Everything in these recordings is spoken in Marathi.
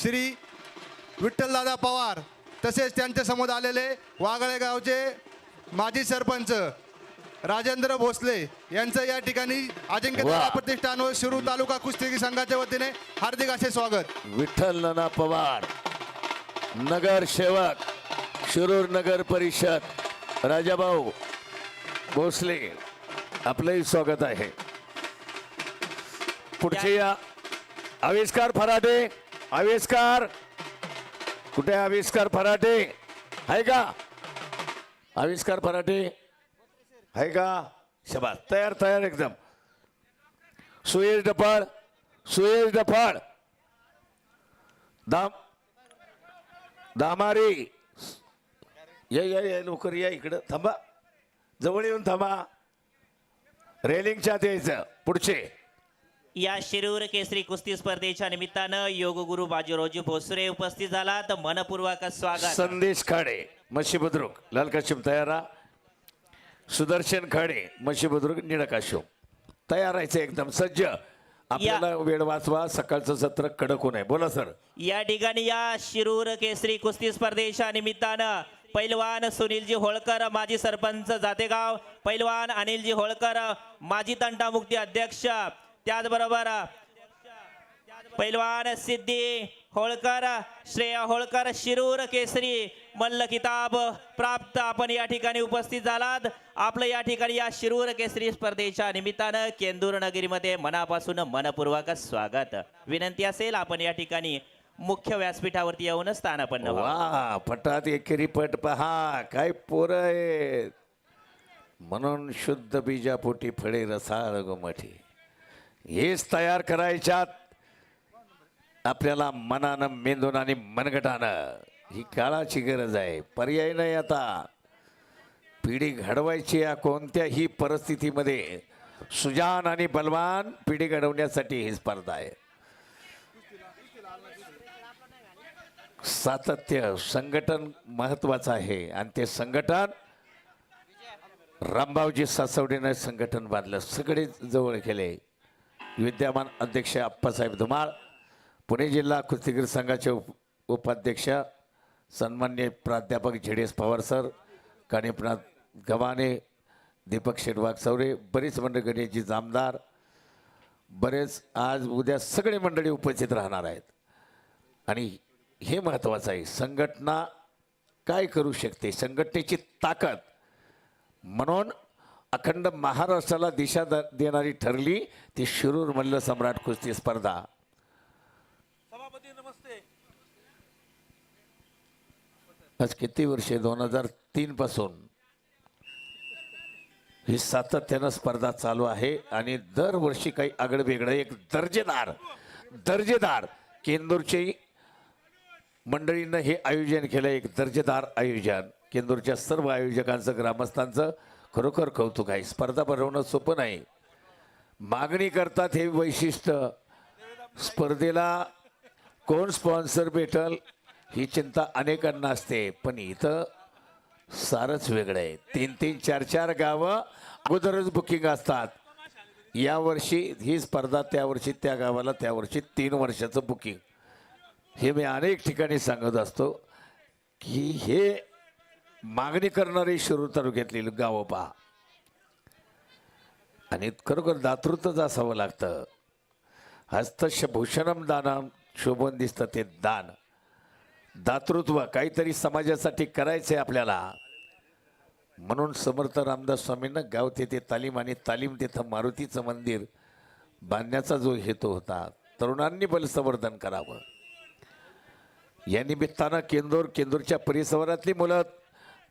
श्री विठ्ठलदादा पवार तसेच त्यांच्यासमोर आलेले वागळे गावचे माजी सरपंच राजेंद्र भोसले यांचं या ठिकाणी अजिंक्य वा. प्रतिष्ठान व शिरू तालुका कुस्ती संघाच्या वतीने हार्दिक असे स्वागत विठ्ठल नाना पवार नगर सेवक शिरूर नगर परिषद राजाभाऊ भोसले आपलंही स्वागत आहे पुढचे या आविष्कार फराटे आविष्कार. कुठे आविष्कार फराटे? आहे का? आविष्कार फराटे? आहे का? शबा तयार तयार एकदम. सुयश डफाळ सुयश डफाळ दाम दामारी. या या या लवकर या इकडं. थांबा. जवळ येऊन थांबा. रेलिंगच्या आत यायचं. पुढचे. या शिरूर केसरी कुस्ती स्पर्धेच्या निमित्तानं योगगुरु बाजीरावजी भोसरे उपस्थित झाला. तर मनपूर्वक स्वागत. संदेश खाडे मशी बुद्रुक लाल काशिम तयारा. सुदर्शन खाडे मशी बुद्रुक निळा तयार राहायचं एकदम सज्ज. आपल्याला वेळ वाचवा. सकाळचं सत्र कडक होऊ नये. बोला सर. या ठिकाणी या शिरूर केसरी कुस्ती स्पर्धेच्या निमित्तानं पैलवान सुनीलजी होळकर माजी सरपंच जातेगाव. पैलवान अनिलजी होळकर माजी तंटामुक्ती अध्यक्ष त्याचबरोबर पैलवान सिद्धी होळकर श्रेया होळकर शिरूर केसरी मल्ल किताब प्राप्त. आपण या ठिकाणी उपस्थित झालात. आपलं या ठिकाणी या शिरूर केसरी स्पर्धेच्या निमित्तानं केंदूर नगरीमध्ये मनापासून मनपूर्वक स्वागत. विनंती असेल आपण या ठिकाणी मुख्य व्यासपीठावरती येऊन स्थानापन्न व्हा वा पटात एकेरी पट पहा. काय पोरं आहेत. म्हणून शुद्ध बीजापोटी फळे रसाळ गोमठी. हेच तयार करायच्यात. आपल्याला मनानं मेंदून आणि मनगटानं ही काळाची गरज आहे. पर्याय नाही आता. पिढी घडवायची या कोणत्याही परिस्थितीमध्ये सुजान आणि बलवान पिढी घडवण्यासाठी ही स्पर्धा आहे. सातत्य संघटन महत्वाचं आहे. आणि ते संघटन रामभाऊजी सासवडीनं संघटन बांधलं. सगळे जवळ केले विद्यमान अध्यक्ष अप्पासाहेब धुमाळ पुणे जिल्हा कुस्तीगीर संघाचे उप उपाध्यक्ष सन्मान्य प्राध्यापक Z S Pawar sir Kanifnath Gavhane Deepak Shetwag Saure बरीच मंडळी गणेशजी जामदार बरेच आज उद्या सगळे मंडळी उपस्थित राहणार आहेत. आणि हे महत्त्वाचं आहे संघटना काय करू शकते संघटनेची ताकद म्हणून अखंड महाराष्ट्राला दिशा द देणारी ठरली ती शिरूर मल्ल सम्राट कुस्ती स्पर्धा. आज किती वर्षे दोन हजार तीन पासून. ही सातत्यानं स्पर्धा चालू आहे आणि दरवर्षी काही आगळं वेगळं एक दर्जेदार दर्जेदार केंदूरचे मंडळीनं हे आयोजन केलं एक दर्जेदार आयोजन. केंदूरच्या सर्व आयोजकांचं ग्रामस्थांचं खरोखर कौतुक आहे. स्पर्धा भरवणं सोपं नाही. मागणी करतात हे वैशिष्ट्य. स्पर्धेला कोण स्पॉन्सर भेटल ही चिंता अनेकांना असते. पण इथं सारच वेगळं आहे. तीन तीन चार चार गावं अगोदरच बुकिंग असतात. यावर्षी ही स्पर्धा त्यावर्षी त्या गावाला त्या वर्षी तीन वर्षाचं बुकिंग हे मी अनेक ठिकाणी सांगत असतो की हे मागणी करणारी शिरूर तालुक्यातली गावं पहा. आणि खरोखर दातृत्वच असावं लागतं. हस्तशभूषणम दानम शोभून दिसतं ते दान. दातृत्व काहीतरी समाजासाठी करायचंय आपल्याला. म्हणून समर्थ रामदास स्वामींना गाव तेथे तालीम आणि तालीम तिथं मारुतीचं मंदिर बांधण्याचा जो हेतू होता तरुणांनी बलसंवर्धन करावं. या निमित्तानं केंदूर केंदूरच्या परिसरातली मुलं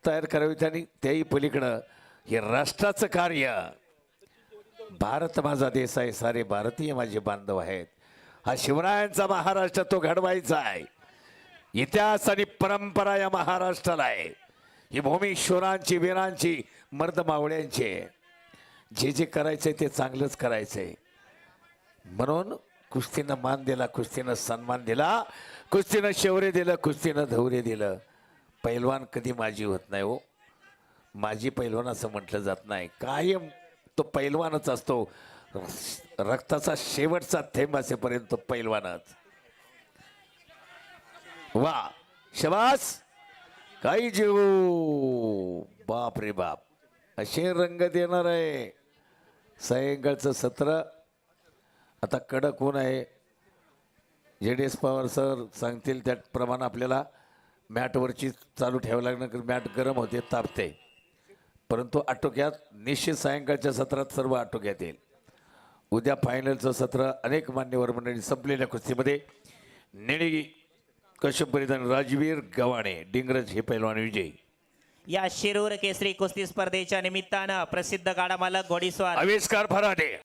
तयार करावीत आणि त्याही पलीकडं हे राष्ट्राचं कार्य. भारत माझा देश आहे. सारे भारतीय माझे बांधव आहेत. हा शिवरायांचा महाराष्ट्र तो घडवायचा आहे. इतिहास आणि परंपरा या महाराष्ट्राला आहे. ही भूमी शोरांची वीरांची मर्द मावळ्यांची आहे. जे जे करायचंय ते चांगलंच करायचंय. म्हणून कुस्तीनं मान दिला कुस्तीनं सन्मान दिला कुस्तीनं शौर्य दिलं कुस्तीनं धौरे दिलं. पैलवान कधी माझी होत नाही हो. माझी पैलवान असं म्हटलं जात नाही. कायम तो पैलवानच असतो. रक्ताचा शेवटचा थेंब असेपर्यंत तो पैलवानच. वा. शबास. काही जीव. बाप रे बाप. असे रंग देणार आहे. सायंकाळचं सत्र. आता कडक होऊन आहे. जे डी एस पवार सर सांगतील त्याप्रमाणे आपल्याला मॅटवरची चालू ठेवावं लागणार कारण मॅट गरम होते तापते. परंतु आटोक्यात निश्चित सायंकाळच्या सत्रात सर्व आटोक्यात येईल. उद्या फायनलचं सत्र अनेक मान्यवर मंडळी संपलेल्या कुस्तीमध्ये. नेणी कश्यप परिधान राजवीर गव्हाणे डिंगरज हे पैलवान विजयी. या शिरूर केसरी कुस्ती स्पर्धेच्या निमित्तानं प्रसिद्ध गाडा मालक घोडीस्वार. आविष्कार फराडे